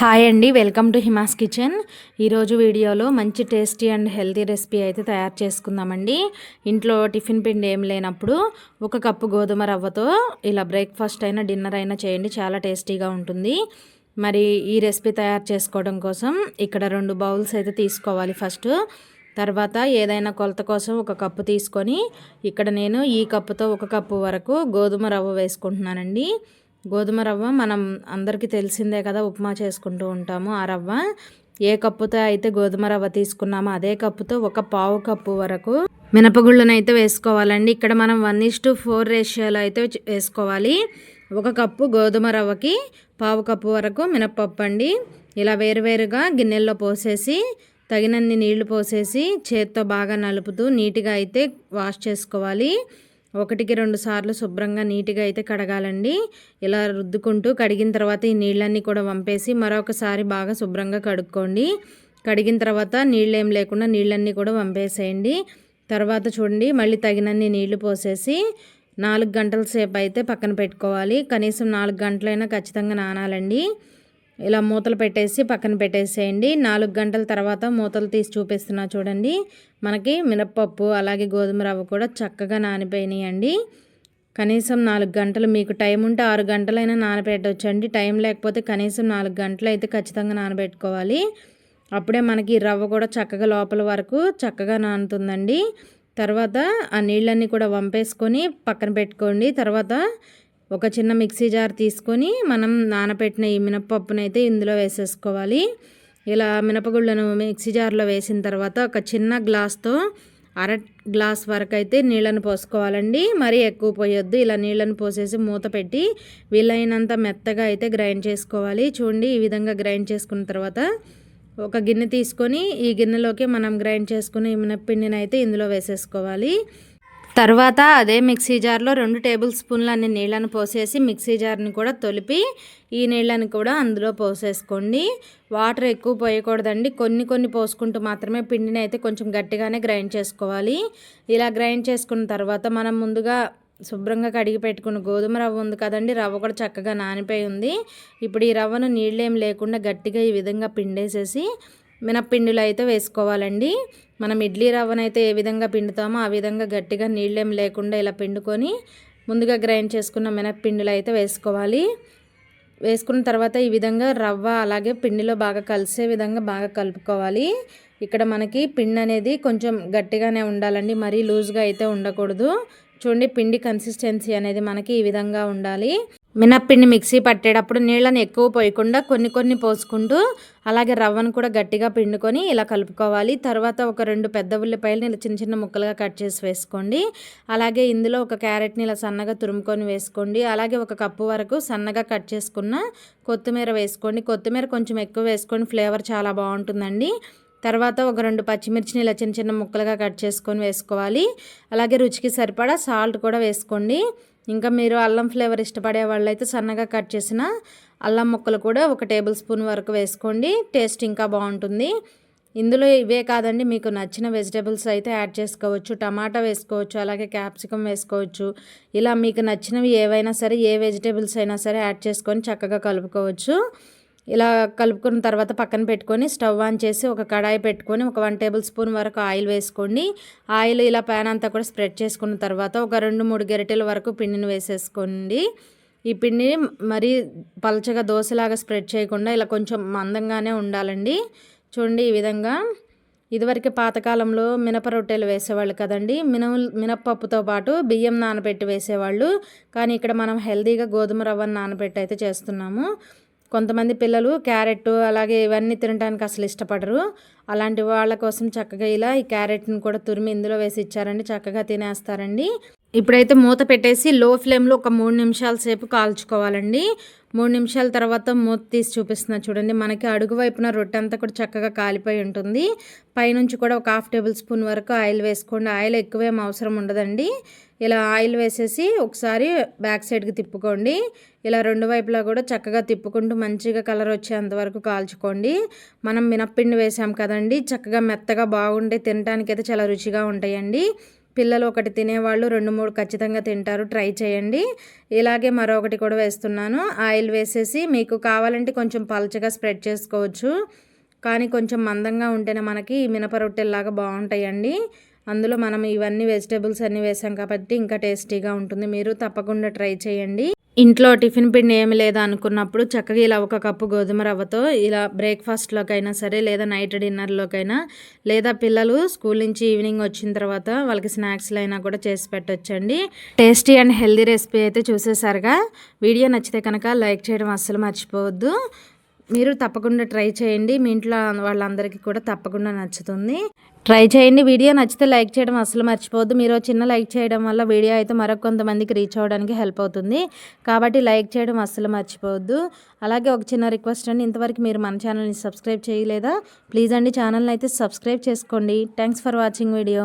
Hi అండి welcome to Hima's kitchen. ఈరోజు వీడియోలో మంచి టేస్టీ అండ్ హెల్తీ రెసిపీ అయితే తయారు చేసుకుందామండి. ఇంట్లో టిఫిన్ పిండి ఏం లేనప్పుడు ఒక కప్పు గోధుమ రవ్వతో ఇలా బ్రేక్ఫాస్ట్ అయినా డిన్నర్ అయినా చేయండి చాలా టేస్టీగా ఉంటుంది. మరి ఈ రెసిపీ తయారు చేసుకోవడం కోసం ఇక్కడ రెండు బౌల్స్ అయితే తీసుకోవాలి ఫస్ట్. తర్వాత ఏదైనా కొలత కోసం ఒక కప్పు తీసుకొని ఇక్కడ నేను ఈ కప్పుతో ఒక కప్పు వరకు గోధుమ రవ్వ వేసుకుంటున్నానండి. గోధుమ రవ్వ మనం అందరికీ తెలిసిందే కదా ఉప్మా చేసుకుంటూ ఉంటాము. ఆ రవ్వ ఏ కప్పుతో అయితే గోధుమ రవ్వ తీసుకున్నామో అదే కప్పుతో ఒక పావు కప్పు వరకు మినపగుళ్ళను అయితే వేసుకోవాలండి. ఇక్కడ మనం వన్ ఇస్ టు ఫోర్ రేషియోలో అయితే వేసుకోవాలి. ఒక కప్పు గోధుమ రవ్వకి పావు కప్పు వరకు మినపప్పు అండి. ఇలా వేరువేరుగా గిన్నెల్లో పోసేసి తగినన్ని నీళ్ళు పోసేసి చేత్తో బాగా నలుపుతూ నీట్గా అయితే వాష్ చేసుకోవాలి. ఒకటికి రెండు సార్లు శుభ్రంగా నీట్గా అయితే కడగాలండి. ఇలా రుద్దుకుంటూ కడిగిన తర్వాత ఈ నీళ్ళన్నీ కూడా వంపేసి మరొకసారి బాగా శుభ్రంగా కడుక్కోండి. కడిగిన తర్వాత నీళ్ళు ఏం లేకుండా నీళ్ళన్నీ కూడా వంపేసేయండి. తర్వాత చూడండి మళ్ళీ తగినన్ని నీళ్ళు పోసేసి నాలుగు గంటల సేపు అయితే పక్కన పెట్టుకోవాలి. కనీసం నాలుగు గంటలైనా ఖచ్చితంగా నానాలండి. ఇలా మూతలు పెట్టేసి పక్కన పెట్టేసేయండి. నాలుగు గంటల తర్వాత మూతలు తీసి చూపిస్తున్నా చూడండి. మనకి మినప్పప్పు అలాగే గోధుమ రవ్వ కూడా చక్కగా నానిపోయినాయండి. కనీసం నాలుగు గంటలు మీకు టైం ఉంటే ఆరు గంటలైనా నానబెట్టవచ్చండి టైం లేకపోతే కనీసం నాలుగు గంటలు అయితే ఖచ్చితంగా నానబెట్టుకోవాలి. అప్పుడే మనకి రవ్వ కూడా చక్కగా లోపల వరకు చక్కగా నానుతుందండి. తర్వాత ఆ నీళ్ళన్నీ కూడా వంపేసుకొని పక్కన పెట్టుకోండి. తర్వాత ఒక చిన్న మిక్సీ జార్ తీసుకొని మనం నానబెట్టిన ఈ మినపప్పునైతే ఇందులో వేసేసుకోవాలి. ఇలా మినపగుళ్ళను మిక్సీ జార్లో వేసిన తర్వాత ఒక చిన్న గ్లాస్తో అర గ్లాస్ వరకు అయితే నీళ్ళను పోసుకోవాలండి. మరీ ఎక్కువ పోయొద్దు. ఇలా నీళ్ళను పోసేసి మూత పెట్టి వీలైనంత మెత్తగా అయితే గ్రైండ్ చేసుకోవాలి. చూడండి ఈ విధంగా గ్రైండ్ చేసుకున్న తర్వాత ఒక గిన్నె తీసుకొని ఈ గిన్నెలోకి మనం గ్రైండ్ చేసుకుని మినప్పిండిని అయితే ఇందులో వేసేసుకోవాలి. తర్వాత అదే మిక్సీ జార్లో రెండు టేబుల్ స్పూన్లు అన్ని నీళ్ళను పోసేసి మిక్సీ జార్ని కూడా తొలిపి ఈ నీళ్ళని కూడా అందులో పోసేసుకోండి. వాటర్ ఎక్కువ పోయకూడదండి. కొన్ని కొన్ని పోసుకుంటూ మాత్రమే పిండిని అయితే కొంచెం గట్టిగానే గ్రైండ్ చేసుకోవాలి. ఇలా గ్రైండ్ చేసుకున్న తర్వాత మనం ముందుగా శుభ్రంగా కడిగి పెట్టుకున్న గోధుమ రవ్వ ఉంది కదండి రవ్వ కూడా చక్కగా నానిపోయి ఉంది. ఇప్పుడు ఈ రవ్వను నీళ్ళేం లేకుండా గట్టిగా ఈ విధంగా పిండేసేసి మినప్పిండిలో అయితే వేసుకోవాలండి. మనం ఇడ్లీ రవ్వనైతే ఏ విధంగా పిండుతామో ఆ విధంగా గట్టిగా నీళ్ళేం లేకుండా ఇలా పిండుకొని ముందుగా గ్రైండ్ చేసుకున్న మినప్పిండిలో అయితే వేసుకోవాలి. వేసుకున్న తర్వాత ఈ విధంగా రవ్వ అలాగే పిండిలో బాగా కలిసే విధంగా బాగా కలుపుకోవాలి. ఇక్కడ మనకి పిండి అనేది కొంచెం గట్టిగానే ఉండాలండి. మరీ లూజ్గా అయితే ఉండకూడదు. చూడండి పిండి కన్సిస్టెన్సీ అనేది మనకి ఈ విధంగా ఉండాలి. మినప్పిండి మిక్సీ పట్టేటప్పుడు నీళ్ళని ఎక్కువ పోయకుండా కొన్ని కొన్ని పోసుకుంటూ అలాగే రవ్వను కూడా గట్టిగా పిండుకొని ఇలా కలుపుకోవాలి. తర్వాత ఒక రెండు పెద్ద ఉల్లిపాయలు ఇలా చిన్న చిన్న ముక్కలుగా కట్ చేసి వేసుకోండి. అలాగే ఇందులో ఒక క్యారెట్ని ఇలా సన్నగా తురుముకొని వేసుకోండి. అలాగే ఒక కప్పు వరకు సన్నగా కట్ చేసుకున్న కొత్తిమీర వేసుకోండి. కొత్తిమీర కొంచెం ఎక్కువ వేసుకొని ఫ్లేవర్ చాలా బాగుంటుందండి. తర్వాత ఒక రెండు పచ్చిమిర్చిని ఇలా చిన్న చిన్న ముక్కలుగా కట్ చేసుకొని వేసుకోవాలి. అలాగే రుచికి సరిపడా సాల్ట్ కూడా వేసుకోండి. ఇంకా మీరు అల్లం ఫ్లేవర్ ఇష్టపడే వాళ్ళైతే సన్నగా కట్ చేసిన అల్లం ముక్కలు కూడా ఒక టేబుల్ స్పూన్ వరకు వేసుకోండి. టేస్ట్ ఇంకా బాగుంటుంది. ఇందులో ఇవే కాదండి మీకు నచ్చిన వెజిటేబుల్స్ అయితే యాడ్ చేసుకోవచ్చు. టమాటా వేసుకోవచ్చు అలాగే క్యాప్సికమ్ వేసుకోవచ్చు. ఇలా మీకు నచ్చినవి ఏవైనా సరే ఏ వెజిటేబుల్స్ అయినా సరే యాడ్ చేసుకొని చక్కగా కలుపుకోవచ్చు. ఇలా కలుపుకున్న తర్వాత పక్కన పెట్టుకొని స్టవ్ ఆన్ చేసి ఒక కడాయి పెట్టుకొని ఒక వన్ టేబుల్ స్పూన్ వరకు ఆయిల్ వేసుకోండి ఆయిల్ ఇలా ప్యాన్ అంతా కూడా స్ప్రెడ్ చేసుకున్న తర్వాత ఒక రెండు మూడు గరిటెల వరకు పిండిని వేసేసుకోండి. ఈ పిండిని మరీ పలచగా దోశలాగా స్ప్రెడ్ చేయకుండా ఇలా కొంచెం మందంగానే ఉండాలండి. చూడండి ఈ విధంగా. ఇదివరకు పాతకాలంలో మినప రొట్టెలు వేసేవాళ్ళు కదండి. మినము మినప్పప్పుతో పాటు బియ్యం నానబెట్టి వేసేవాళ్ళు. కానీ ఇక్కడ మనం హెల్తీగా గోధుమ రవ్వను నానబెట్టి అయితే చేస్తున్నాము. కొంతమంది పిల్లలు క్యారెట్ అలాగే ఇవన్నీ తినడానికి అసలు ఇష్టపడరు. అలాంటి వాళ్ళ కోసం చక్కగా ఇలా ఈ క్యారెట్ని కూడా తురిమి ఇందులో వేసి ఇచ్చారండి. చక్కగా తినేస్తారండి. ఇప్పుడైతే మూత పెట్టేసి లో ఫ్లేమ్లో ఒక మూడు నిమిషాల సేపు కాల్చుకోవాలండి. మూడు నిమిషాల తర్వాత మూత తీసి చూపిస్తున్నా చూడండి. మనకి అడుగు వైపున రొట్టె అంతా కూడా చక్కగా కాలిపోయి ఉంటుంది. పైనుంచి కూడా ఒక హాఫ్ టేబుల్ స్పూన్ వరకు ఆయిల్ వేసుకోండి. ఆయిల్ ఎక్కువేం అవసరం ఉండదండి. ఇలా ఆయిల్ వేసేసి ఒకసారి బ్యాక్ సైడ్కి తిప్పుకోండి. ఇలా రెండు వైపులా కూడా చక్కగా తిప్పుకుంటూ మంచిగా కలర్ వచ్చేంత వరకు కాల్చుకోండి. మనం మినప్పిండి వేసాం కదండి చక్కగా మెత్తగా బాగుండే తినడానికి అయితే చాలా రుచిగా ఉంటాయండి. పిల్లలు ఒకటి తినేవాళ్ళు రెండు మూడు ఖచ్చితంగా తింటారు ట్రై చేయండి. ఇలాగే మరొకటి కూడా వేస్తున్నాను. ఆయిల్ వేసేసి మీకు కావాలంటే కొంచెం పలచగా స్ప్రెడ్ చేసుకోవచ్చు. కానీ కొంచెం మందంగా ఉంటేనే మనకి మినప రొట్టెల్లాగా బాగుంటాయండి. అందులో మనం ఇవన్నీ వెజిటేబుల్స్ అన్నీ వేసాం కాబట్టి ఇంకా టేస్టీగా ఉంటుంది. మీరు తప్పకుండా ట్రై చేయండి. ఇంట్లో టిఫిన్ పిండి ఏమి లేదా అనుకున్నప్పుడు చక్కగా ఇలా ఒక కప్పు గోధుమ రవ్వతో ఇలా బ్రేక్ఫాస్ట్లోకైనా సరే లేదా నైట్ డిన్నర్లోకైనా లేదా పిల్లలు స్కూల్ నుంచి ఈవినింగ్ వచ్చిన తర్వాత వాళ్ళకి స్నాక్స్లో అయినా కూడా చేసి పెట్టొచ్చండి. టేస్టీ అండ్ హెల్దీ రెసిపీ అయితే చూసేసారుగా. వీడియో నచ్చితే కనుక లైక్ చేయడం అస్సలు మర్చిపోవద్దు. మీరు తప్పకుండా ట్రై చేయండి. మీ ఇంట్లో వాళ్ళందరికీ కూడా తప్పకుండా నచ్చుతుంది. ట్రై చేయండి. వీడియో నచ్చితే లైక్ చేయడం అసలు మర్చిపోవద్దు. మీరు చిన్న లైక్ చేయడం వల్ల వీడియో అయితే మరొక కొంతమందికి రీచ్ అవ్వడానికి హెల్ప్ అవుతుంది. కాబట్టి లైక్ చేయడం అస్సలు మర్చిపోవద్దు. అలాగే ఒక చిన్న రిక్వెస్ట్ అండి. ఇంతవరకు మీరు మన ఛానల్ని సబ్స్క్రైబ్ చేయలేదా? ప్లీజ్ అండి. ఛానల్ని అయితే సబ్స్క్రైబ్ చేసుకోండి. Thanks for watching video.